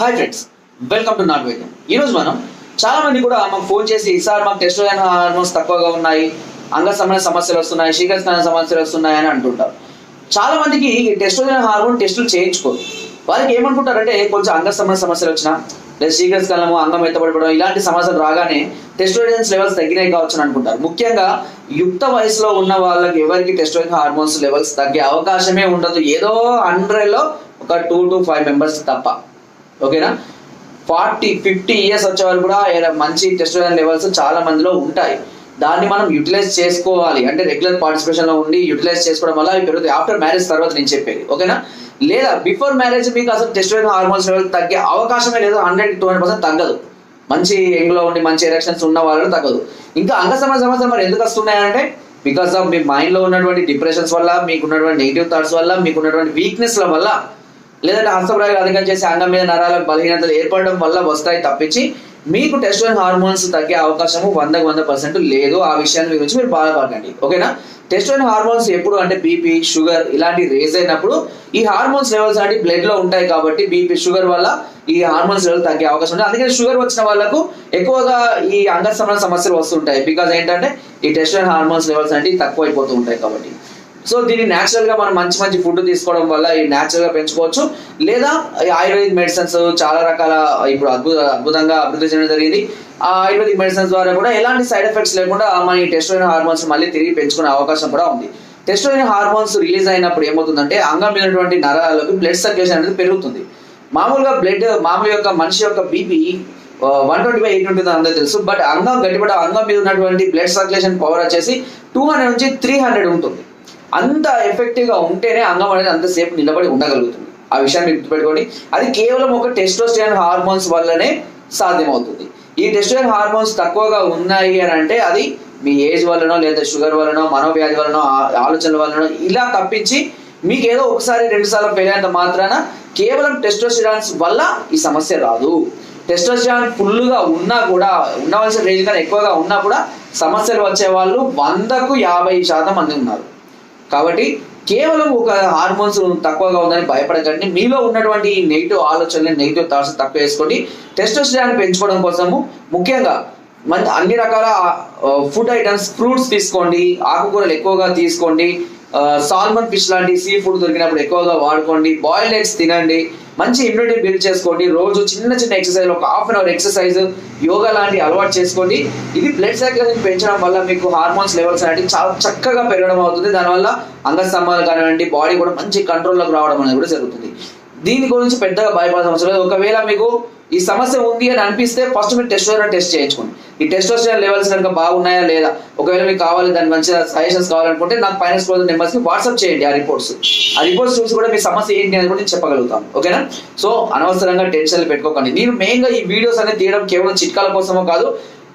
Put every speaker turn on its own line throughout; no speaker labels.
Hi friends welcome to నాన్ వైద్యం ఈరోజు మనం చాలా మంది కూడా మాకు ఫోన్ చేసి సార్ మాకు టెస్టోజన్ హార్మోన్స్ తక్కువగా ఉన్నాయి అంగ సంబంధ సమస్యలు వస్తున్నాయి శీఘ్రస్నాన సమస్యలు వస్తున్నాయి అని అంటుంటారు. చాలా మందికి ఈ టెస్ట్రోజన్ హార్మోన్ టెస్టులు చేయించుకోరు. వాళ్ళకి ఏమనుకుంటారంటే కొంచెం అంగ సంబంధ సమస్యలు వచ్చినా లేదా శీఘ్రస్కలము అంగం ఎత్తబడిపోవడం ఇలాంటి సమస్యలు రాగానే టెస్ట్రోజన్స్ లెవెల్స్ తగ్గినాయి కావచ్చు అని అనుకుంటారు. ముఖ్యంగా యుక్త వయసులో ఉన్న వాళ్ళకి ఎవరికి టెస్టోజన్ హార్మోన్స్ లెవెల్స్ తగ్గే అవకాశమే ఉండదు. ఏదో హండ్రెడ్లో ఒక టూ టు ఫైవ్ మెంబర్స్ తప్ప. ఓకేనా? ఫార్టీ ఫిఫ్టీ ఇయర్స్ వచ్చే వాళ్ళు కూడా మంచి టెస్టోజన్ లెవెల్స్ చాలా మందిలో ఉంటాయి. దాన్ని మనం యూటిలైజ్ చేసుకోవాలి. అంటే రెగ్యులర్ పార్టిసిపేషన్లో ఉండి యూటిలైజ్ చేసుకోవడం వల్ల అవి పెరుగుతాయి. ఆఫ్టర్ మ్యారేజ్ తర్వాత నేను చెప్పేది. ఓకేనా? లేదా బిఫోర్ మ్యారేజ్ మీకు అసలు టెస్టోజన్ హార్మోన్స్ లెవెల్ తగ్గే అవకాశమే లేదు. హండ్రెడ్ టూ హండ్రెడ్ పర్సెంట్ తగ్గదు. మంచి ఎంగ్లో ఉండి మంచి ఎరెక్షన్స్ ఉన్న వాళ్ళు తగ్గదు. ఇంకా అంగ సమస్య సమస్యలు మరి ఎందుకు వస్తున్నాయంటే బికాస్ ఆఫ్ మీ మైండ్లో ఉన్నటువంటి డిప్రెషన్స్ వల్ల మీకు ఉన్నటువంటి నెగిటివ్ థాట్స్ వల్ల మీకు ఉన్నటువంటి వీక్నెస్ల వల్ల లేదంటే హస్తప్రాయాలు అధికం చేసి అంగం మీద నరాల బలహీనతలు ఏర్పడడం వల్ల వస్తాయి తప్పించి మీకు టెస్టోన్ హార్మోన్స్ తగ్గే అవకాశము వందకు వంద పర్సెంట్ లేదు. ఆ విషయాన్ని గురించి మీరు బాధపడకండి. ఓకేనా? టెస్టోన్ హార్మోన్స్ ఎప్పుడు అంటే బీపీ షుగర్ ఇలాంటి రేజ్ అయినప్పుడు ఈ హార్మోన్స్ లెవెల్స్ అంటే బ్లడ్లో ఉంటాయి కాబట్టి బీపీ షుగర్ వల్ల ఈ హార్మోన్స్ లెవెల్ తగ్గే అవకాశం ఉంది అందుకని షుగర్ వచ్చిన వాళ్ళకు ఎక్కువగా ఈ అంగ సమస్యలు వస్తుంటాయి. బికాజ్ ఏంటంటే ఈ టెస్టోన్ హార్మోన్స్ లెవెల్స్ అంటే తక్కువ అయిపోతూ ఉంటాయి కాబట్టి. సో దీన్ని న్యాచురల్గా మనం మంచి మంచి ఫుడ్ తీసుకోవడం వల్ల ఈ న్యాచురల్గా పెంచుకోవచ్చు. లేదా ఈ ఆయుర్వేదిక్ మెడిసిన్స్ చాలా రకాల ఇప్పుడు అద్భుత అద్భుతంగా అభివృద్ధి చేయడం జరిగింది. ఆ ఆయుర్వేదిక్ మెడిసిన్స్ ద్వారా కూడా ఎలాంటి సైడ్ ఎఫెక్ట్స్ లేకుండా మన ఈ టెస్టోజన్ హార్మోన్స్ మళ్ళీ తిరిగి పెంచుకునే అవకాశం కూడా ఉంది. టెస్టోజన్ హార్మోన్స్ రిలీజ్ అయినప్పుడు ఏమవుతుందంటే అంగం మీదటువంటి నరాలలోకి బ్లడ్ సర్క్యులేషన్ అనేది పెరుగుతుంది. మామూలుగా బ్లడ్ మామూలు యొక్క మనిషి యొక్క BP one twenty five eight ఉంటుంది అందరూ తెలుసు. బట్ అంగం గట్టిపడ అంగం మీద ఉన్నటువంటి బ్లడ్ సర్క్యులేషన్ పవర్ వచ్చేసి టూ హండ్రెడ్ నుంచి త్రీ హండ్రెడ్ ఉంటుంది. అంత ఎఫెక్టివ్గా ఉంటేనే అంగం అనేది అంతసేపు నిలబడి ఉండగలుగుతుంది. ఆ విషయాన్ని గుర్తుపెట్టుకోండి. అది కేవలం ఒక టెస్టోస్టిరాన్ హార్మోన్స్ వల్లనే సాధ్యమవుతుంది. ఈ టెస్టోస్టిరాన్ హార్మోన్స్ తక్కువగా ఉన్నాయి అని అంటే అది మీ ఏజ్ వల్లనో లేదా షుగర్ వల్లనో మనోవ్యాధి వల్లనో ఆ- ఆలోచనల వల్లనో ఇలా తప్పించి మీకు ఏదో ఒకసారి రెండు సార్లు పెళ్ళైనంత మాత్రాన కేవలం టెస్టోస్టిరాన్స్ వల్ల ఈ సమస్య రాదు. టెస్టోస్టిరాన్ ఫుల్గా ఉన్నా కూడా ఉండవలసిన రేంజ్ కన్నా ఎక్కువగా ఉన్నా కూడా సమస్యలు వచ్చే వాళ్ళు వందకు యాభై శాతం మంది ఉన్నారు. కాబట్టి కేవలం ఒక హార్మోన్స్ తక్కువగా ఉందని భయపడకండి. మీలో ఉన్నటువంటి నెగిటివ్ ఆలోచనలు నెగిటివ్ థాట్స్ తక్కువ వేసుకోండి. టెస్టోస్టిరాన్ పెంచుకోవడం కోసము ముఖ్యంగా మంచి అన్ని రకాల ఫుడ్ ఐటమ్స్ ఫ్రూట్స్ తీసుకోండి ఆకుకూరలు ఎక్కువగా తీసుకోండి. సాల్మన్ ఫిష్ లాంటి సీ ఫుడ్ దొరికినప్పుడు ఎక్కువగా వాడుకోండి. బాయిల్డ్ ఎగ్స్ తినండి. మంచి ఇమ్యూనిటీ బిల్డ్ చేసుకోండి. రోజు చిన్న చిన్న ఎక్సర్సైజ్ ఒక half an hour exercise yoga లాంటి అలవాటు చేసుకోండి. ఇది బ్లడ్ సర్క్యులేషన్ పెంచడం వల్ల మీకు హార్మోన్స్ లెవెల్స్ అనేవి చాలా చక్కగా పెరగడం అవుతుంది. దానివల్ల అంగస్తంభాలు కానివ్వండి బాడీ కూడా మంచి కంట్రోల్లోకి రావడం అనేది కూడా జరుగుతుంది. దీని గురించి పెద్దగా భయపడాల్సిన అవసరం లేదు. ఒకవేళ మీకు ఈ సమస్య ఉంది అని అనిపిస్తే ఫస్ట్ మీరు టెస్టోస్టెరాన్ టెస్ట్ చేయించుకోండి. ఈ టెస్టోస్టెరాన్ లెవెల్స్ కనుక బాగున్నాయా లేదా? ఒకవేళ మీకు కావాలి దాని మంచిగా సజెషన్స్ కావాలనుకుంటే నాకు పైన క్లోజర్ నెంబర్స్కి వాట్సాప్ చేయండి ఆ రిపోర్ట్స్ ఆ రిపోర్ట్స్ చూసి కూడా మీ సమస్య ఏంటి అని కూడా నేను చెప్పగలుగుతాను. ఓకేనా సో అనవసరంగా టెన్షన్లు పెట్టుకోకండి. నేను మెయిన్గా ఈ వీడియోస్ అనేది తీయడం కేవలం చిట్కాల కోసమో కాదు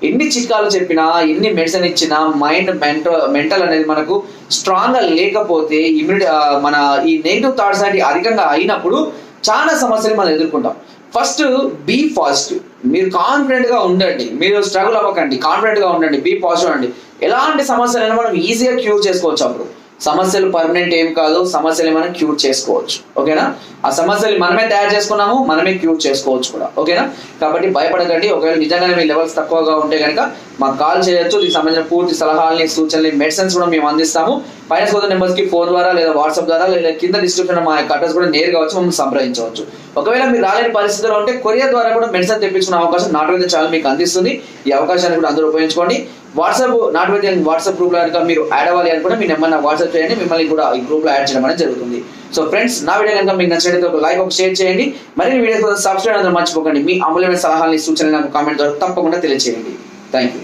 ఎన్ని చిట్కాలు చెప్పినా ఎన్ని మెడిసిన్ ఇచ్చినా మైండ్ మెంటల్ మెంటల్ అనేది మనకు స్ట్రాంగ్గా లేకపోతే ఇమ్యూనిటీ మన ఈ నెగిటివ్ థాట్స్ అనేవి అధికంగా అయినప్పుడు చాలా సమస్యలు మనం ఎదుర్కొంటాం. ఫస్ట్ బీ పాజిటివ్ మీరు కాన్ఫిడెంట్గా ఉండండి. మీరు స్ట్రగుల్ అవ్వకండి. కాన్ఫిడెంట్గా ఉండండి. బీ పాజిటివ్ అండి. ఎలాంటి సమస్యలైనా మనం ఈజీగా క్యూర్ చేసుకోవచ్చు అప్పుడు. సమస్యలు పర్మనెంట్ ఏం కాదు సమస్యలు మనం క్యూర్ చేసుకోవచ్చు. ఓకేనా? ఆ సమస్యలు మనమే తయారు చేసుకున్నాము మనమే క్యూర్ చేసుకోవచ్చు కూడా. ఓకేనా? కాబట్టి భయపడకండి. ఒకవేళ నిజంగానే మీ లెవెల్స్ తక్కువగా ఉంటే కనుక మాకు కాల్ చేయొచ్చు. దీనికి సంబంధించిన పూర్తి సలహాలని సూచనలు మెడిసిన్స్ కూడా మేము అందిస్తాము. పైన సోదర నెంబర్స్కి ఫోన్ ద్వారా లేదా వాట్సాప్ ద్వారా లేదా కింద డిస్క్రిప్షన్ మా యొక్క అడ్రస్ కూడా నేరుగా వచ్చి మమ్మల్ని సంప్రదించవచ్చు. ఒకవేళ మీరు రాలేని పరిస్థితిలో ఉంటే కొరియర్ ద్వారా కూడా మెడిసిన్ తెప్పించుకునే అవకాశం నాటు వైద్యం చాలా మీకు అందిస్తుంది. ఈ అవకాశాన్ని కూడా అందరూ ఉపయోగించుకోండి. వాట్సాప్ నాటు వైద్యం వాట్సాప్ గ్రూప్లో కనుక మీరు యాడ్ అవ్వాలి అనుకుంటే మీ నెంబర్ నాకు వాట్సాప్ చేయండి మిమ్మల్ని కూడా ఈ గ్రూప్లో యాడ్ చేయడం అనేది జరుగుతుంది. సో ఫ్రెండ్స్ నా వీడియో కనుక మీకు నచ్చినట్లయితే ఒక లైక్ ఒక షేర్ చేయండి. మరిన్ని వీడియోస్ కోసం సబ్స్క్రైబ్ అందరూ మర్చిపోకండి. మీ అమూల్యమైన సలహాలని సూచనలు నాకు కామెంట్ ద్వారా తప్పకుండా తెలియజేయండి థ్యాంక్ యూ